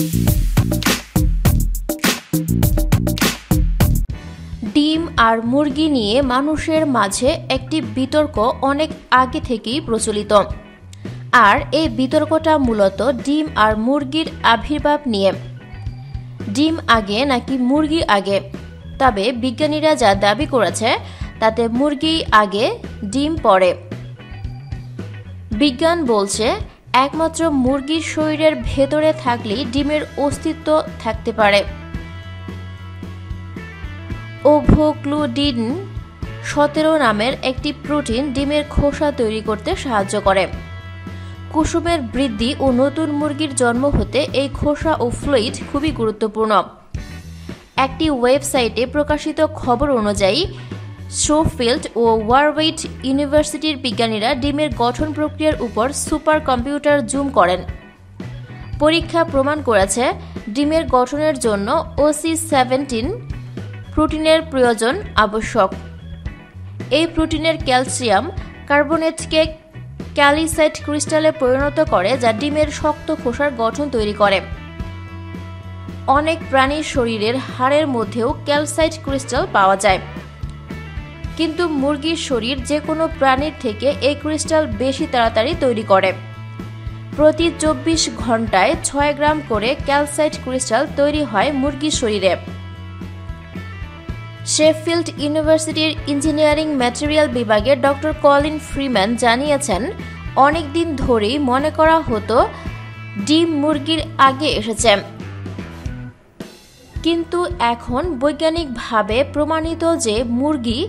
ডিম আর মুরগি নিয়ে মানুষের মাঝে একটি বিতর্ক অনেক আগে থেকেই প্রচলিত। আর এই বিতর্কটা মূলত ডিম আর মুরগির আবির্ভাব নিয়ে। ডিম আগে নাকি মুরগি আগে? তবে বিজ্ঞানীরা যা দাবি করেছে, তাতে মুরগি আগে, ডিম পরে। বিজ্ঞান বলছে একমাত্র মুরগির শরীরের ভেতরে থাকলেই ডিমের অস্তিত্ব থাকতে পারে। ওভোক্লুডিন সতেরো নামের একটি প্রোটিন ডিমের খোসা তৈরি করতে সাহায্য করে। কুসুমের বৃদ্ধি ও নতুন মুরগির জন্ম হতে এই খোসা ও ফ্লুইড খুবই গুরুত্বপূর্ণ। একটি ওয়েবসাইটে প্রকাশিত খবর অনুযায়ী শোফিল্ড ও ওয়ারওয়েট ইউনিভার্সিটির বিজ্ঞানীরা ডিমের গঠন প্রক্রিয়ার উপর সুপার কম্পিউটার জুম করেন। পরীক্ষা প্রমাণ করেছে, ডিমের গঠনের জন্য ওসি সেভেন্টিন প্রোটিনের প্রয়োজন আবশ্যক। এই প্রোটিনের ক্যালসিয়াম কার্বোনেটকে ক্যালিসাইট ক্রিস্টালে পরিণত করে যা ডিমের শক্ত খোসার গঠন তৈরি করে। অনেক প্রাণীর শরীরের হাড়ের মধ্যেও ক্যালসাইট ক্রিস্টাল পাওয়া যায়। কিন্তু মুরগির শরীর যে কোনো প্রাণীর থেকে এই ক্রিস্টাল বেশি তাড়াতাড়ি তৈরি করে। প্রতি চব্বিশ ঘন্টায় ছয় গ্রাম করে ক্যালসাইট ক্রিস্টাল তৈরি হয় মুরগির শরীরে। শেফিল্ড ইউনিভার্সিটির ইঞ্জিনিয়ারিং ম্যাটেরিয়াল বিভাগের ডক্টর কলিন ফ্রিম্যান জানিয়েছেন অনেক দিন ধরেই মনে করা হতো ডিম মুরগির আগে এসেছে। কিন্তু এখন বৈজ্ঞানিকভাবে প্রমাণিত যে মুরগি